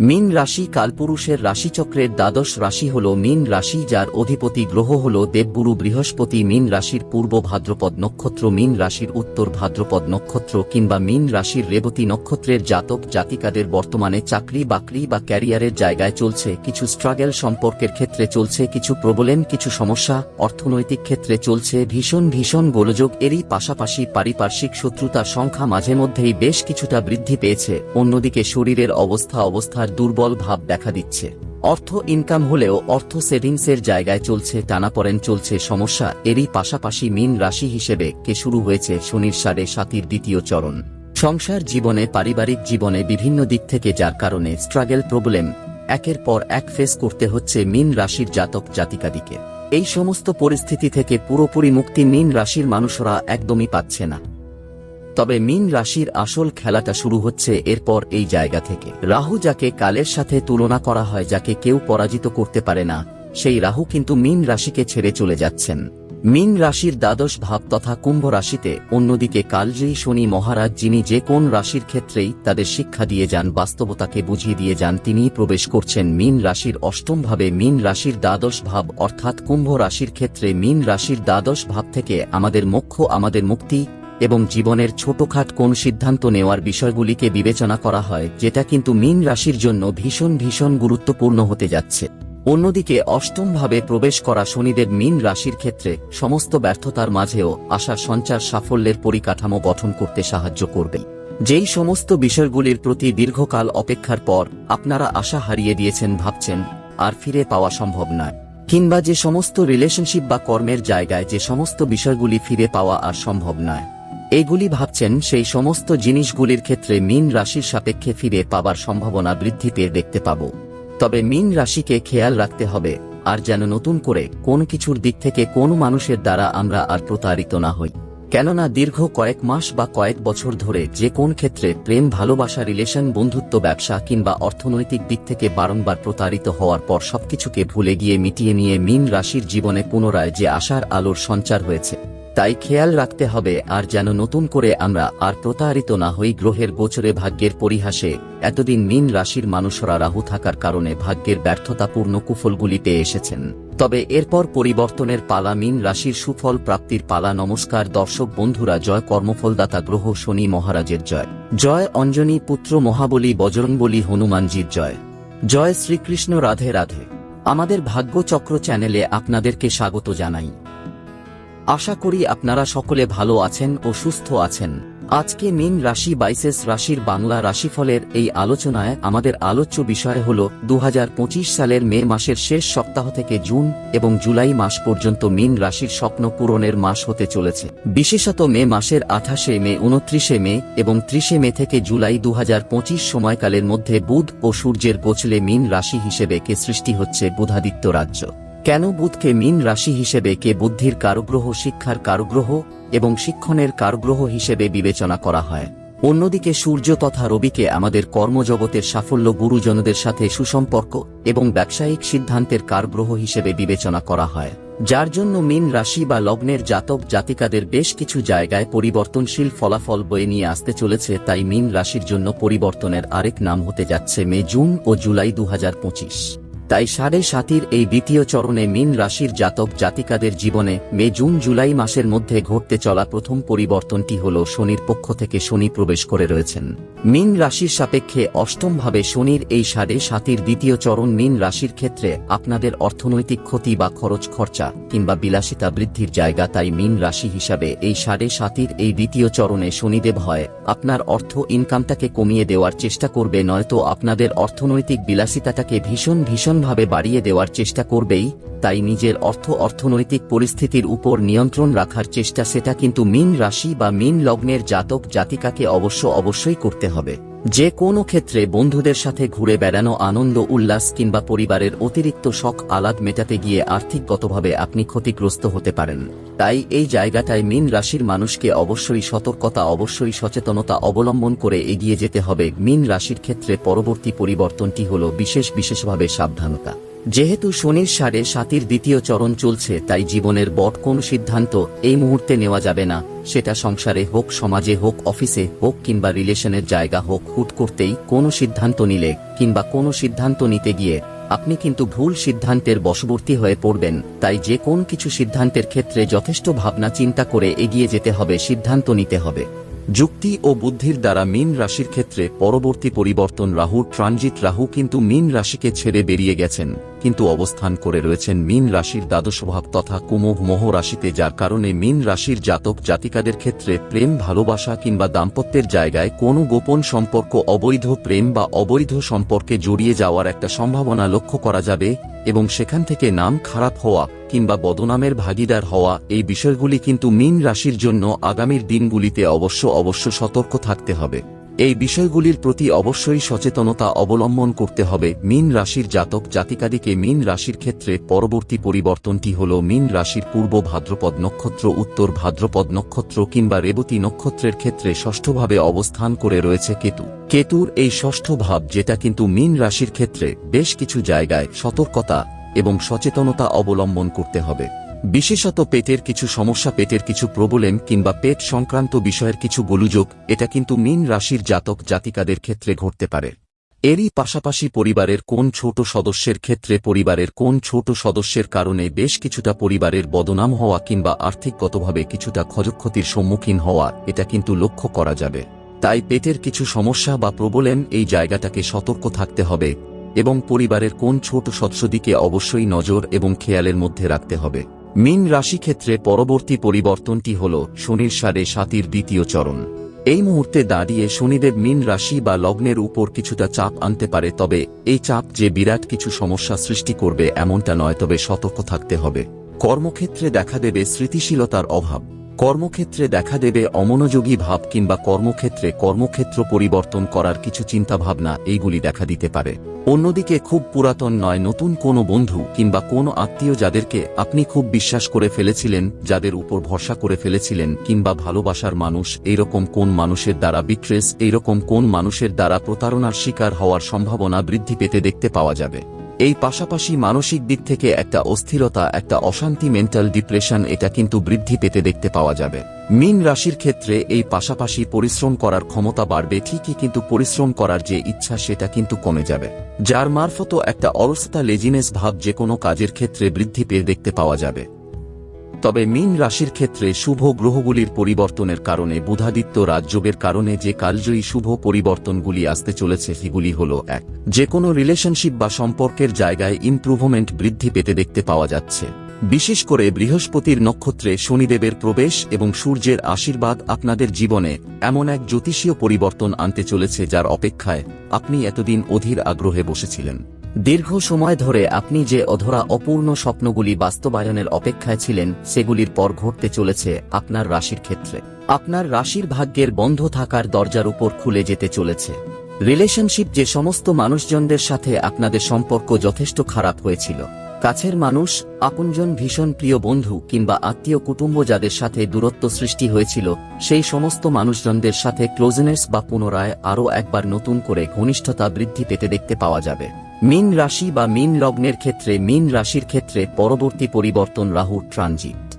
মীন রাশি কালপুরুষের রাশিচক্রের দ্বাদশ রাশি হল মীন রাশি, যার অধিপতি গ্রহ হল দেবগুরু বৃহস্পতি। মীন রাশির পূর্ব ভাদ্রপদ নক্ষত্র, মীন রাশির উত্তর ভাদ্রপদ নক্ষত্র, কিংবা মীন রাশির রেবতী নক্ষত্রের জাতক জাতিকাদের বর্তমানে চাকরি, বাকরি বা ক্যারিয়ারের জায়গায় চলছে। কিছু স্ট্রাগল সম্পর্কের ক্ষেত্রে চলছে, কিছু প্রবলেম, কিছু সমস্যা অর্থনৈতিক ক্ষেত্রে চলছে। ভীষণ ভীষণ গোলযোগ, এরই পাশাপাশি পারিপার্শ্বিক শত্রুতার সংখ্যা মাঝে মধ্যেই বেশ কিছুটা বৃদ্ধি পেয়েছে। অন্যদিকে শরীরের অবস্থা অবস্থা অবস্থার দুর্বল ভাব দেখা দিচ্ছে। অর্থ ইনকাম হলেও অর্থ সেভিংসের জায়গায় চলছে টানাপড়েন চলছে সমস্যা। এরই পাশাপাশি মীন রাশি হিসেবে কে শুরু হয়েছে শনির সাড়ে সাতির দ্বিতীয় চরণ। সংসার জীবনে, পারিবারিক জীবনে বিভিন্ন দিক থেকে যার কারণে স্ট্রাগল প্রবলেম একের পর এক ফেস করতে হচ্ছে মিন রাশির জাতক জাতিকাদিকে। এই সমস্ত পরিস্থিতি থেকে পুরোপুরি মুক্তি মিন রাশির মানুষরা একদমই পাচ্ছে না। তবে মীন রাশির আসল খেলাটা শুরু হচ্ছে এরপর এই জায়গা থেকে। রাহু যাকে কালের সাথে তুলনা করা হয়, যাকে কেউ পরাজিত করতে পারে না, সেই রাহু কিন্তু মীন রাশিকে ছেড়ে চলে যাচ্ছেন। মীন রাশির দ্বাদশ ভাব তথা কুম্ভ রাশিতে, অন্যদিকে কালজয়ী শনি মহারাজ যিনি যে কোন রাশির ক্ষেত্রেই তাদের শিক্ষা দিয়ে যান, বাস্তবতাকে বুঝিয়ে দিয়ে যান, তিনিই প্রবেশ করছেন মিন রাশির অষ্টম ভাবে। মিন রাশির দ্বাদশ ভাব অর্থাৎ কুম্ভ রাশির ক্ষেত্রে মিন রাশির দ্বাদশ ভাব থেকে আমাদের মোক্ষ, আমাদের মুক্তি এবং জীবনের ছোটখাট কোন সিদ্ধান্ত নেওয়ার বিষয়গুলিকে বিবেচনা করা হয়, যেটা কিন্তু মীন রাশির জন্য ভীষণ ভীষণ গুরুত্বপূর্ণ হতে যাচ্ছে। অন্যদিকে, অষ্টমভাবে প্রবেশ করা শনিদেব মীন রাশির ক্ষেত্রে সমস্ত ব্যর্থতার মাঝেও আশা সঞ্চার সাফল্যের পরিকাঠামো গঠন করতে সাহায্য করবে। যেই সমস্ত বিষয়গুলির প্রতি দীর্ঘকাল অপেক্ষার পর আপনারা আশা হারিয়ে দিয়েছেন, ভাবছেন, আর ফিরে পাওয়া সম্ভব নয়। কিংবা যে সমস্ত রিলেশনশিপ বা কর্মের জায়গায় যে সমস্ত বিষয়গুলি ফিরে পাওয়া আর সম্ভব নয়। এইগুলি ভাবছেন সেই সমস্ত জিনিসগুলির ক্ষেত্রে মিন রাশির সাপেক্ষে ফিরে পাবার সম্ভাবনা বৃদ্ধি পেয়ে দেখতে পাব। তবে মীন রাশিকে খেয়াল রাখতে হবে, আর যেন নতুন করে কোন কিছুর দিক থেকে কোন মানুষের দ্বারা আমরা আর প্রতারিত না হই। কেননা দীর্ঘ কয়েক মাস বা কয়েক বছর ধরে যে কোন ক্ষেত্রে প্রেম, ভালোবাসা, রিলেশন, বন্ধুত্ব, ব্যবসা কিংবা অর্থনৈতিক দিক থেকে বারংবার প্রতারিত হওয়ার পর সবকিছুকে ভুলে গিয়ে মিটিয়ে নিয়ে মীন রাশির জীবনে পুনরায় যে আশার আলোর সঞ্চার হয়েছে তাই খেয়াল রাখতে হবে আর যেন নতুন করে আমরা আর প্রতারিত না হই গ্রহের গোচরে ভাগ্যের পরিহাসে। এতদিন মীন রাশির মানুষরা রাহু থাকার কারণে ভাগ্যের ব্যর্থতাপূর্ণ কুফলগুলি পেয়ে এসেছেন। তবে এরপর পরিবর্তনের পালা মীন রাশির সুফল প্রাপ্তির পালা নমস্কার দর্শক বন্ধুরা জয় কর্মফলদাতা গ্রহ শনি মহারাজের জয়। জয় অঞ্জনী পুত্র মহাবলী বজরংবলী হনুমানজির জয়। জয় শ্রীকৃষ্ণ রাধে রাধে। আমাদের ভাগ্যচক্র চ্যানেলে আপনাদেরকে স্বাগত জানাই। আশা করি আপনারা সকলে ভালো আছেন ও সুস্থ আছেন। আজকে মিন রাশি বাইসেস রাশির বাংলা রাশিফলের এই আলোচনায় আমাদের আলোচ্য বিষয় হল দু হাজার পঁচিশ সালের মে মাসের শেষ সপ্তাহ থেকে জুন এবং জুলাই মাস পর্যন্ত মিন রাশির স্বপ্ন পূরণের মাস হতে চলেছে। বিশেষত মে মাসের আঠাশে মে, উনত্রিশে মে এবং ত্রিশে মে থেকে জুলাই দু হাজার পঁচিশ সময়কালের মধ্যে বুধ ও সূর্যের গোছলে মিন রাশি হিসেবে কে সৃষ্টি হচ্ছে বুধাদিত্য রাজ্য। কেন বুধকে মিন রাশি হিসেবে কে বুদ্ধির কারুগ্রহ, শিক্ষার কারুগ্রহ এবং শিক্ষণের কারুগ্রহ হিসেবে বিবেচনা করা হয়? অন্যদিকে সূর্য তথা রবিকে আমাদের কর্মজগতের সাফল্য গুরুজনদের সাথে সুসম্পর্ক এবং ব্যবসায়িক সিদ্ধান্তের কারগ্রহ হিসেবে বিবেচনা করা হয়, যার জন্য মিন রাশি বা লগ্নের জাতক জাতিকাদের বেশ কিছু জায়গায় পরিবর্তনশীল ফলাফল বয়ে নিয়ে আসতে চলেছে, তাই মিন রাশির জন্য পরিবর্তনের আরেক নাম হতে যাচ্ছে মে, জুন ও জুলাই দু হাজার পঁচিশ। তাই সাড়ে সাতির এই দ্বিতীয় চরণে মিন রাশির জাতক জাতিকাদের জীবনে মে, জুন, জুলাই মাসের মধ্যে ঘটতে চলা প্রথম পরিবর্তনটি হল শনির পক্ষ থেকে শনি প্রবেশ করে রয়েছেন। মিন রাশির সাপেক্ষে অষ্টমভাবে শনির এই সাড়ে সাতির দ্বিতীয় চরণ মিন রাশির ক্ষেত্রে আপনাদের অর্থনৈতিক ক্ষতি বা খরচ খরচা কিংবা বিলাসিতা বৃদ্ধির জায়গা তাই মিন রাশি হিসাবে এই সাড়ে সাতির এই দ্বিতীয় চরণে শনিদেব হয়। আপনার অর্থ ইনকামটাকে কমিয়ে দেওয়ার চেষ্টা করবে নয়তো আপনাদের অর্থনৈতিক বিলাসিতাটাকে ভীষণ ভীষণ ভীষণভাবে বাড়িয়ে দেওয়ার চেষ্টা করবেই, তাই নিজের অর্থ অর্থনৈতিক পরিস্থিতির উপর নিয়ন্ত্রণ রাখার চেষ্টা সেটা কিন্তু মিন রাশি বা মিন লগ্নের জাতক জাতিকাকে অবশ্য অবশ্যই করতে হবে। যে কোনো ক্ষেত্রে বন্ধুদের সাথে ঘুরে বেড়ানো আনন্দ, উল্লাস কিংবা পরিবারের অতিরিক্ত শখ, আলাদ মেটাতে গিয়ে আর্থিকগতভাবে আপনি ক্ষতিগ্রস্ত হতে পারেন। তাই এই জায়গাটায় মিন রাশির মানুষকে অবশ্যই সতর্কতা, অবশ্যই সচেতনতা অবলম্বন করে এগিয়ে যেতে হবে। মিন রাশির ক্ষেত্রে পরবর্তী পরিবর্তনটি হল বিশেষ বিশেষভাবে সাবধানতা। যেহেতু শনির সাড়ে সাতির দ্বিতীয় চরণ চলছে, তাই জীবনের বট কোন সিদ্ধান্ত এই মুহূর্তে নেওয়া যাবে না। সেটা সংসারে হোক, সমাজে হোক, অফিসে হোক, কিংবা রিলেশনের জায়গা হোক, হুট করতেই কোনো সিদ্ধান্ত নিলে, কিংবা কোনো সিদ্ধান্ত নিতে গিয়ে আপনি কিন্তু ভুল সিদ্ধান্তের বশবর্তী হয়ে পড়বেন। তাই যে কোন কিছু সিদ্ধান্তের ক্ষেত্রে যথেষ্ট ভাবনা চিন্তা করে এগিয়ে যেতে হবে, সিদ্ধান্ত নিতে হবে। যুক্তি ও বুদ্ধির দ্বারা মীন রাশির ক্ষেত্রে পরবর্তী পরিবর্তন রাহুর ট্রানজিট রাহু কিন্তু মীন রাশিকে ছেড়ে বেরিয়ে গেছেন। কিন্তু অবস্থান করে রয়েছেন মীন রাশির দ্বাদশ ভাব তথা কুমোহ মোহ রাশিতে, যার কারণে মীন রাশির জাতক জাতিকাদের ক্ষেত্রে প্রেম, ভালোবাসা কিংবা দাম্পত্যের জায়গায় কোনো গোপন সম্পর্ক, অবৈধ প্রেম বা অবৈধ সম্পর্কে জড়িয়ে যাওয়ার একটা সম্ভাবনা লক্ষ্য করা যাবে এবং সেখান থেকে নাম খারাপ হওয়া কিংবা বদনামের ভাগিদার হওয়া এই বিষয়গুলি কিন্তু মীন রাশির জন্য আগামীর দিনগুলিতে অবশ্য অবশ্য সতর্ক থাকতে হবে। এই বিষয়গুলির প্রতি অবশ্যই সচেতনতা অবলম্বন করতে হবে। মীন রাশির জাতক জাতিকাদিকে মীন রাশির ক্ষেত্রে পরবর্তী পরিবর্তনটি হল মীন রাশির পূর্ব ভাদ্রপদ নক্ষত্র, উত্তর ভাদ্রপদ নক্ষত্র কিংবা রেবতী নক্ষত্রের ক্ষেত্রে ষষ্ঠভাবে অবস্থান করে রয়েছে কেতু। কেতুর এই ষষ্ঠ ভাব, যেটা কিন্তু মীন রাশির ক্ষেত্রে বেশ কিছু জায়গায় সতর্কতা এবং সচেতনতা অবলম্বন করতে হবে। বিশেষত পেটের কিছু সমস্যা, পেটের কিছু প্রবলেম কিংবা পেট সংক্রান্ত বিষয়ের কিছু গোলুযোগ, এটা কিন্তু মীন রাশির জাতক জাতিকাদের ক্ষেত্রে ঘটতে পারে। এরই পাশাপাশি পরিবারের কোন ছোট সদস্যের ক্ষেত্রে, পরিবারের কোন ছোট সদস্যের কারণে বেশ কিছুটা পরিবারের বদনাম হওয়া কিংবা আর্থিকগতভাবে কিছুটা ক্ষয়ক্ষতির সম্মুখীন হওয়া, এটা কিন্তু লক্ষ্য করা যাবে। তাই পেটের কিছু সমস্যা বা প্রবলেম এই জায়গাটাকে সতর্ক থাকতে হবে এবং পরিবারের কোন ছোট সদস্যদিকে অবশ্যই নজর এবং খেয়ালের মধ্যে রাখতে হবে। মীন রাশি ক্ষেত্রে পরবর্তী পরিবর্তনটি হল শনির সারে সাতির দ্বিতীয় চরণ। এই মুহূর্তে দাঁড়িয়ে শনিদেব মিন রাশি বা লগ্নের উপর কিছুটা চাপ আনতে পারে, তবে এই চাপ যে বিরাট কিছু সমস্যা সৃষ্টি করবে এমনটা নয়, তবে সতর্ক থাকতে হবে। কর্মক্ষেত্রে দেখা দেবে স্মৃতিশীলতার অভাব। কর্মক্ষেত্রে দেখা দেবে অমনোযোগী ভাব কিংবা কর্মক্ষেত্রে কর্মক্ষেত্র পরিবর্তন করার কিছু চিন্তাভাবনা, এইগুলি দেখা দিতে পারে। অন্যদিকে খুব পুরাতন নয়, নতুন কোনো বন্ধু কিংবা কোনো আত্মীয় যাদেরকে আপনি খুব বিশ্বাস করে ফেলেছিলেন, যাদের উপর ভরসা করে ফেলেছিলেন কিংবা ভালোবাসার মানুষ, এইরকম কোন মানুষের দ্বারা বিট্রেস, এইরকম কোন মানুষের দ্বারা প্রতারণার শিকার হওয়ার সম্ভাবনা বৃদ্ধি পেতে দেখতে পাওয়া যাবে। এই পাশাপাশি মানসিক দিক থেকে একটা অস্থিরতা, একটা অশান্তি মেন্টাল ডিপ্রেশন এটা কিন্তু বৃদ্ধি পেতে দেখতে পাওয়া যাবে। মিন রাশির ক্ষেত্রে এই পাশাপাশি পরিশ্রম করার ক্ষমতা বাড়বে, ঠিকই কিন্তু পরিশ্রম করার যে ইচ্ছা, সেটা কিন্তু কমে যাবে। যার মারফত একটা অলসতা লেজিনেস ভাব যে কোনো কাজের ক্ষেত্রে বৃদ্ধি পেয়ে দেখতে পাওয়া যাবে। তবে মীন রাশির ক্ষেত্রে শুভ গ্রহগুলির পরিবর্তনের কারণে বুধাদিত্য রাজযোগের কারণে যে কালজয়ী শুভ পরিবর্তনগুলি আসতে চলেছে সেগুলি হল এক যে কোনো রিলেশনশিপ বা সম্পর্কের জায়গায় ইমপ্রুভমেন্ট বৃদ্ধি পেতে দেখতে পাওয়া যাচ্ছে। বিশেষ করে বৃহস্পতির নক্ষত্রে শনিদেবের প্রবেশ এবং সূর্যের আশীর্বাদ আপনাদের জীবনে এমন এক জ্যোতিষীয় পরিবর্তন আনতে চলেছে যার অপেক্ষায় আপনি এতদিন অধীর আগ্রহে বসেছিলেন। দীর্ঘ সময় ধরে আপনি যে অধরা অপূর্ণ স্বপ্নগুলি বাস্তবায়নের অপেক্ষায় ছিলেন, সেগুলির পর ঘটতে চলেছে আপনার রাশির ক্ষেত্রে। আপনার রাশির ভাগ্যের বন্ধ থাকার দরজার উপর খুলে যেতে চলেছে। রিলেশনশিপ যে সমস্ত মানুষজনদের সাথে আপনাদের সম্পর্ক যথেষ্ট খারাপ হয়েছিল। কাছের মানুষ, আপনজন ভীষণ প্রিয় বন্ধু কিংবা আত্মীয় কুটুম্ব যাদের সাথে দূরত্ব সৃষ্টি হয়েছিল, সেই সমস্ত মানুষজনদের সাথে ক্লোজনেস বা পুনরায় আরও একবার নতুন করে ঘনিষ্ঠতা বৃদ্ধি পেতে দেখতে পাওয়া যাবে। মিন রাশি বা মিন লগ্নের ক্ষেত্রে মিন রাশির ক্ষেত্রে পরবর্তী পরিবর্তন রাহু ট্রানজিট।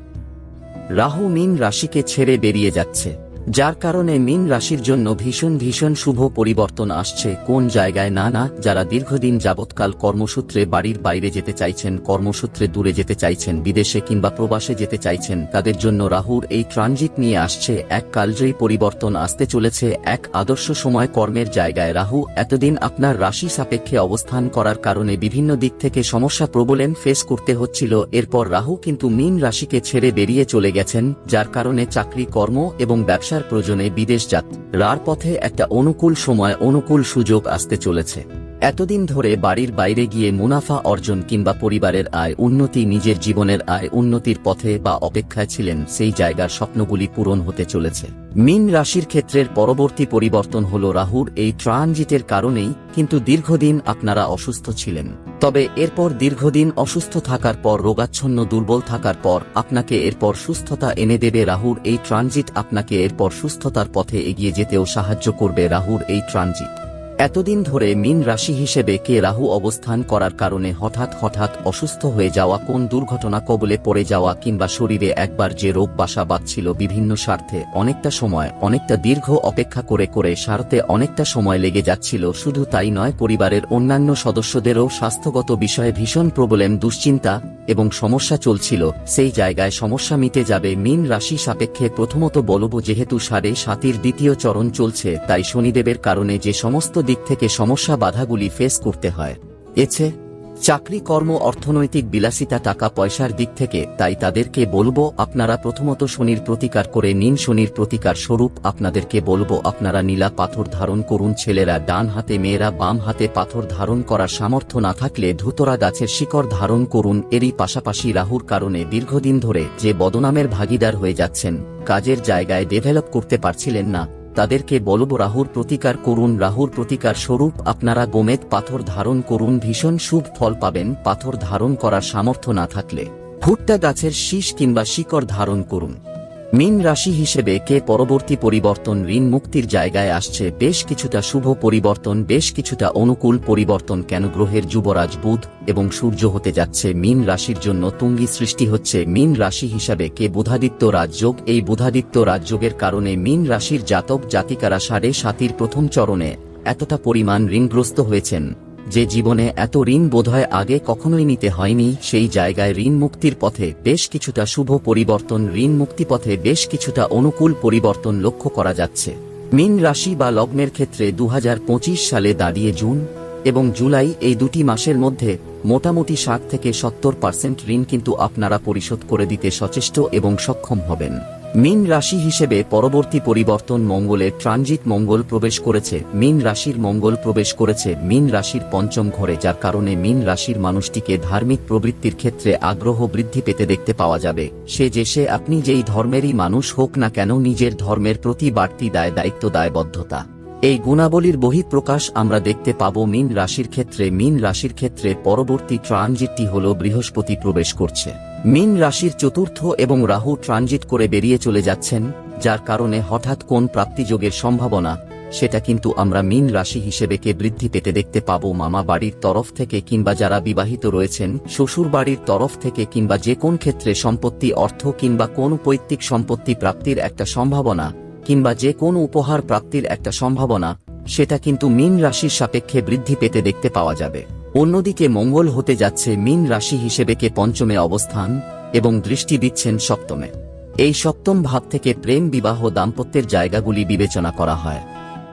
রাহু মিন রাশিকে ছেড়ে বেরিয়ে যাচ্ছে। যার কারণে মিন রাশির জন্য ভীষণ ভীষণ শুভ পরিবর্তন আসছে। কোন জায়গায়? না না, যারা দীর্ঘদিন যাবৎকাল কর্মসূত্রে বাড়ির বাইরে যেতে চাইছেন, কর্মসূত্রে দূরে যেতে চাইছেন, বিদেশে কিংবা প্রবাসে যেতে চাইছেন, তাদের জন্য রাহুর এই ট্রানজিট নিয়ে আসছে এক কালজয়ী পরিবর্তন আসতে চলেছে এক আদর্শ সময় কর্মের জায়গায়। রাহু, এতদিন আপনার রাশি সাপেক্ষে অবস্থান করার কারণে বিভিন্ন দিক থেকে সমস্যা প্রবলেম ফেস করতে হচ্ছিল। এরপর রাহু কিন্তু মিন রাশিকে ছেড়ে বেরিয়ে চলে গেছেন, যার কারণে চাকরি, কর্ম এবং ব্যবসা ব্যবসার প্রয়োজনে বিদেশ যাত্রার পথে একটা অনুকূল সময় অনুকূল সুযোগ আসতে চলেছে। এতদিন ধরে বাড়ির বাইরে গিয়ে মুনাফা অর্জন কিংবা পরিবারের আয় উন্নতি, নিজের জীবনের আয় উন্নতির পথে বা অপেক্ষায় ছিলেন, সেই জায়গার স্বপ্নগুলি পূরণ হতে চলেছে। মিন রাশির ক্ষেত্রের পরবর্তী পরিবর্তন হল রাহুর এই ট্রানজিটের কারণেই কিন্তু দীর্ঘদিন আপনারা অসুস্থ ছিলেন। তবে এরপর দীর্ঘদিন অসুস্থ থাকার পর, রোগাচ্ছন্ন, দুর্বল থাকার পর আপনাকে এরপর সুস্থতা এনে দেবে রাহুর এই ট্রানজিট। আপনাকে এরপর সুস্থতার পথে এগিয়ে যেতেও সাহায্য করবে রাহুর এই ট্রানজিট। এতদিন ধরে মিন রাশি হিসেবে কে রাহু অবস্থান করার কারণে হঠাৎ হঠাৎ অসুস্থ হয়ে যাওয়া, কোন দুর্ঘটনা কবলে পড়ে যাওয়া কিংবা শরীরে একবার যে রোগ বাসা বাঁধছিল বিভিন্ন স্বার্থে অনেকটা সময়, অনেকটা দীর্ঘ অপেক্ষা করে করে সারতে অনেকটা সময় লেগে যাচ্ছিল। শুধু তাই নয়, পরিবারের অন্যান্য সদস্যদেরও স্বাস্থ্যগত বিষয়ে ভীষণ প্রবলেম, দুশ্চিন্তা এবং সমস্যা চলছিল। সেই জায়গায় সমস্যা মিটে যাবে মিন রাশি সাপেক্ষে প্রথমত বলব, যেহেতু সাড়ে সাতির দ্বিতীয় চরণ চলছে, তাই শনিদেবের কারণে যে সমস্ত দিক থেকে সমস্যা বাধাগুলি ফেস করতে হয়। এছে, চাকরি, কর্ম, অর্থনৈতিক বিলাসিতা, টাকা, পয়সার দিক থেকে তাই তাদেরকে বলব, আপনারা প্রথমত শনির প্রতিকার করে নিন। শনির প্রতিকার স্বরূপ আপনাদেরকে বলব, আপনারা নীলা পাথর ধারণ করুন। ছেলেরা ডান হাতে, মেয়েরা বাম হাতে পাথর ধারণ করার সামর্থ্য না থাকলে ধুতরা গাছের শিকড় ধারণ করুন। এরই পাশাপাশি রাহুর কারণে দীর্ঘদিন ধরে যে বদনামের ভাগিদার হয়ে যাচ্ছেন, কাজের জায়গায় ডেভেলপ করতে পারছিলেন না। তাদেরকে বলব, রাহুর প্রতিকার করুন, রাহুর প্রতিকার স্বরূপ আপনারা গোমেদ পাথর ধারণ করুন, ভীষণ শুভ ফল পাবেন, পাথর ধারণ করার সামর্থ্য না থাকলে। ভুট্টা গাছের শীষ কিংবা শিকড় ধারণ করুন। মিন রাশি হিসেবে কে পরবর্তী পরিবর্তন ঋণ মুক্তির জায়গায় আসছে, বেশ কিছুটা শুভ পরিবর্তন, বেশ কিছুটা অনুকূল পরিবর্তন কেন গ্রহের যুবরাজ বুধ এবং সূর্য হতে যাচ্ছে, মিন রাশির জন্য তুঙ্গি সৃষ্টি হচ্ছে, মিন রাশি হিসাবে কে বুধাদিত্য রাজযোগ এই বুধাদিত্য রাজযোগের কারণে মিন রাশির জাতক জাতিকারা সাড়ে সাতির প্রথম চরণে এতটা পরিমাণ ঋণগ্রস্ত হয়েছেন। যে জীবনে এত ঋণ বোধহয় আগে কখনোই নিতে হয়নি, সেই জায়গায় ঋণ মুক্তির পথে বেশ কিছুটা শুভ পরিবর্তন, ঋণ মুক্তি পথে বেশ কিছুটা অনুকূল পরিবর্তন লক্ষ্য করা যাচ্ছে। মিন রাশি বা লগ্নের ক্ষেত্রে দু হাজার পঁচিশ সালে দাঁড়িয়ে জুন এবং জুলাই এই দুটি মাসের মধ্যে মোটামুটি ষাট থেকে সত্তর পার্সেন্ট ঋণ কিন্তু আপনারা পরিশোধ করে দিতে সচেষ্ট এবং সক্ষম হবেন। মিন রাশি হিসেবে পরবর্তী পরিবর্তন মঙ্গলের ট্রানজিট মঙ্গল প্রবেশ করেছে, মিন রাশির মঙ্গল প্রবেশ করেছে, মিন রাশির পঞ্চম ঘরে যার কারণে মিন রাশির মানুষটিকে ধার্মিক প্রবৃত্তির ক্ষেত্রে আগ্রহ বৃদ্ধি পেতে দেখতে পাওয়া যাবে। সে যে সে, আপনি যেই ধর্মেরই মানুষ হোক না কেন নিজের ধর্মের প্রতি বাড়তি দায়, দায়িত্ব, দায়বদ্ধতা। এই গুণাবলীর বহিঃপ্রকাশ আমরা দেখতে পাব মিন রাশির ক্ষেত্রে। মিন রাশির ক্ষেত্রে পরবর্তী ট্রানজিটটি হল বৃহস্পতি প্রবেশ করছে। মিন রাশির চতুর্থ এবং রাহু ট্রানজিট করে বেরিয়ে চলে যাচ্ছেন, যার কারণে হঠাৎ কোন প্রাপ্তিযোগের সম্ভাবনা, সেটা কিন্তু আমরা মিন রাশি হিসেবে কে বৃদ্ধি পেতে দেখতে পাব মামা বাড়ির তরফ থেকে কিংবা যারা বিবাহিত রয়েছেন, শ্বশুর বাড়ির তরফ থেকে কিংবা যে কোন ক্ষেত্রে সম্পত্তি, অর্থ কিংবা কোন পৈতৃক সম্পত্তি প্রাপ্তির একটা সম্ভাবনা, কিংবা যে কোন উপহার প্রাপ্তির একটা সম্ভাবনা, সেটা কিন্তু মিন রাশির সাপেক্ষে বৃদ্ধি পেতে দেখতে পাওয়া যাবে। অন্যদিকে মঙ্গল হতে যাচ্ছে মিন রাশি হিসেবে কে পঞ্চমে অবস্থান এবং দৃষ্টি দিচ্ছেন সপ্তমে। এই সপ্তম ভাব থেকে প্রেম, বিবাহ, দাম্পত্যের জায়গাগুলি বিবেচনা করা হয়,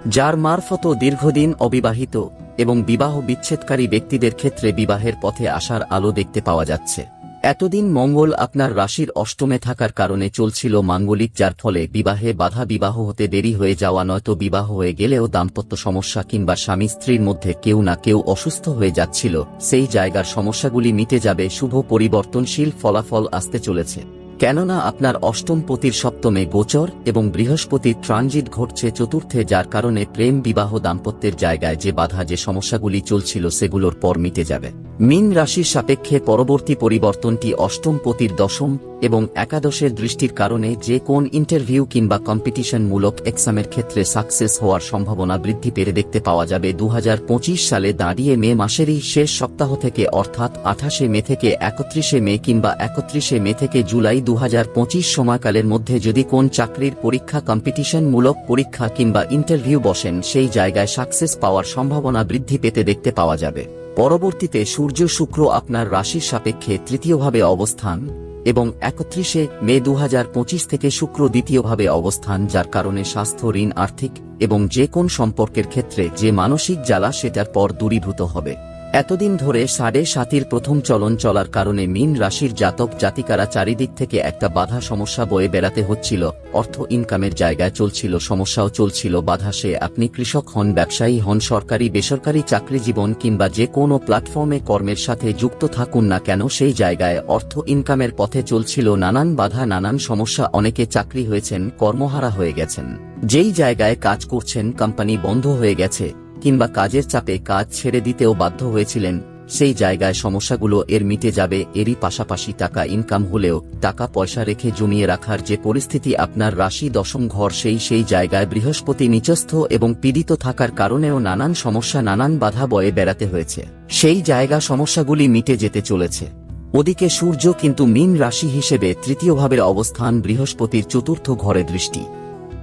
যার মারফত দীর্ঘদিন অবিবাহিত এবং বিবাহ বিচ্ছেদকারী ব্যক্তিদের ক্ষেত্রে বিবাহের পথে আসার আলো দেখতে পাওয়া যাচ্ছে। এতদিন মঙ্গল আপনার রাশির অষ্টমে থাকার কারণে চলছিল মাঙ্গলিক, যার ফলে বিবাহে বাধা বিবাহ হতে দেরি হয়ে যাওয়া নয়তো বিবাহ হয়ে গেলেও দাম্পত্য সমস্যা কিংবা স্বামী স্ত্রীর মধ্যে কেউ না কেউ অসুস্থ হয়ে যাচ্ছিল। সেই জায়গার সমস্যাগুলি মিটে যাবে, শুভ পরিবর্তনশীল ফলাফল আসতে চলেছে। কেননা আপনার অষ্টম পতির সপ্তমে গোচর এবং বৃহস্পতির ট্রানজিট ঘটছে চতুর্থে, যার কারণে প্রেম বিবাহ দাম্পত্যের জায়গায় যে বাধা, যে সমস্যাগুলি চলছিল, সেগুলোর পর মিটে যাবে। মিন রাশির সাপেক্ষে পরবর্তী পরিবর্তনটি অষ্টম পতির দশম এবং একাদশের দৃষ্টির কারণে যে কোন ইন্টারভিউ কিংবা কম্পিটিশনমূলক এক্সামের ক্ষেত্রে সাকসেস হওয়ার সম্ভাবনা বৃদ্ধি পেরে দেখতে পাওয়া যাবে। দু হাজার পঁচিশ সালে দাঁড়িয়ে মে মাসেরই শেষ সপ্তাহ থেকে, অর্থাৎ আঠাশে মে থেকে, একত্রিশে মে কিংবা একত্রিশে মে থেকে জুলাই দু হাজার পঁচিশ সময়কালের মধ্যে যদি কোন চাকরির পরীক্ষা কম্পিটিশনমূলক পরীক্ষা কিংবা ইন্টারভিউ বসেন, সেই জায়গায় সাকসেস পাওয়ার সম্ভাবনা বৃদ্ধি পেতে দেখতে পাওয়া যাবে। পরবর্তীতে সূর্য শুক্র আপনার রাশির সাপেক্ষে তৃতীয়ভাবে অবস্থান এবং একত্রিশে মে দু হাজার পঁচিশ থেকে শুক্র দ্বিতীয়ভাবে অবস্থান, যার কারণে স্বাস্থ্য, ঋণ, আর্থিক এবং যে কোন সম্পর্কের ক্ষেত্রে যে মানসিক জ্বালা, সেটার পর দূরীভূত হবে। এতদিন ধরে সাড়ে সাতির প্রথম চলন চলার কারণে মিন রাশির জাতক জাতিকারা চারিদিক থেকে একটা বাধা সমস্যা বয়ে বেড়াতে হচ্ছিল, অর্থ ইনকামের জায়গায় চলছিল, সমস্যাও চলছিল, বাধা সে আপনি কৃষক হন, ব্যবসায়ী হন, সরকারি, বেসরকারি, চাকরি জীবন কিংবা যে কোনো প্ল্যাটফর্মে কর্মের সাথে যুক্ত থাকুন না কেন, সেই জায়গায় অর্থ ইনকামের পথে চলছিল নানান বাধা, নানান সমস্যা, অনেকে চাকরি হয়েছেন, কর্মহারা হয়ে গেছেন। যেই জায়গায় কাজ করছেন কোম্পানি বন্ধ হয়ে গেছে। কিংবা কাজের চাপে কাজ ছেড়ে দিতেও বাধ্য হয়েছিলেন, সেই জায়গায় সমস্যাগুলো এর মিটে যাবে, এরই পাশাপাশি টাকা ইনকাম হলেও টাকা পয়সা রেখে জমিয়ে রাখার যে পরিস্থিতি আপনার রাশি দশম ঘর সেই সেই জায়গায় বৃহস্পতি নিচস্থ এবং পীড়িত থাকার কারণেও নানান সমস্যা নানান বাধা বয়ে বেড়াতে হয়েছে। সেই জায়গা সমস্যাগুলি মিটে যেতে চলেছে। ওদিকে সূর্য কিন্তু মীন রাশি হিসেবে তৃতীয় ভাবের অবস্থান বৃহস্পতির চতুর্থ ঘরে দৃষ্টি।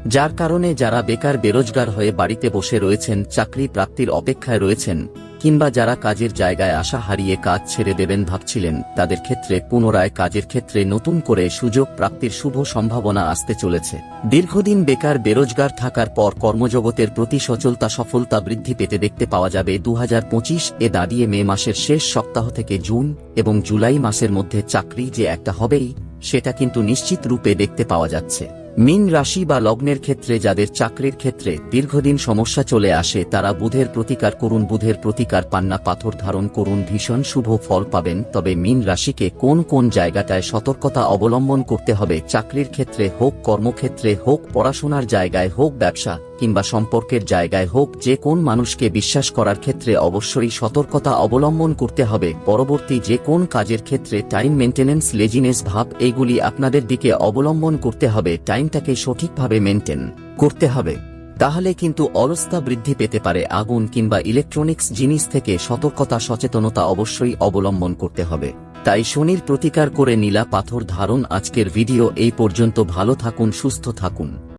যার কারণে যারা বেকার বেরোজগার হয়ে বাড়িতে বসে রয়েছেন, চাকরি প্রাপ্তির অপেক্ষায় রয়েছেন, কিংবা যারা কাজের জায়গায় আশা হারিয়ে কাজ ছেড়ে দেবেন ভাবছিলেন, তাদের ক্ষেত্রে পুনরায় কাজের ক্ষেত্রে নতুন করে সুযোগ প্রাপ্তির শুভ সম্ভাবনা আসতে চলেছে। দীর্ঘদিন বেকার বেরোজগার থাকার পর কর্মজগতের প্রতি সচলতা, সফলতা বৃদ্ধি পেতে দেখতে পাওয়া যাবে দুহাজার পঁচিশ এ দাঁড়িয়ে মে মাসের শেষ সপ্তাহ থেকে জুন এবং জুলাই মাসের মধ্যে চাকরি যে একটা হবেই, সেটা কিন্তু নিশ্চিত রূপে দেখতে পাওয়া যাচ্ছে। মীন রাশি বা লগ্নের ক্ষেত্রে যাদের চাকরির ক্ষেত্রে দীর্ঘদিন সমস্যা চলে আসে, তারা বুধের প্রতিকার করুন, বুধের প্রতিকার পান্না পাথর ধারণ করুন, ভীষণ শুভ ফল পাবেন। তবে মীন রাশিকে কোন কোন জায়গাটায় সতর্কতা অবলম্বন করতে হবে, চাকরির ক্ষেত্রে হোক, কর্মক্ষেত্রে হোক, পড়াশোনার জায়গায় হোক, ব্যবসা কিংবা সম্পর্কের জায়গায় হোক, যে কোন মানুষকে বিশ্বাস করার ক্ষেত্রে অবশ্যই সতর্কতা অবলম্বন করতে হবে। পরবর্তী যে কোন কাজের ক্ষেত্রে টাইম মেনটেনেন্স লেজিনেস ভাব এইগুলি আপনাদের দিকে অবলম্বন করতে হবে টাইমটাকে সঠিকভাবে মেনটেন করতে হবে। তাহলে কিন্তু অলস্তা বৃদ্ধি পেতে পারে, আগুন কিংবা ইলেকট্রনিক্স জিনিস থেকে সতর্কতা, সচেতনতা অবশ্যই অবলম্বন করতে হবে। তাই শনির প্রতিকার করে নীলা পাথর ধারণ। আজকের ভিডিও এই পর্যন্ত। ভালো থাকুন, সুস্থ থাকুন।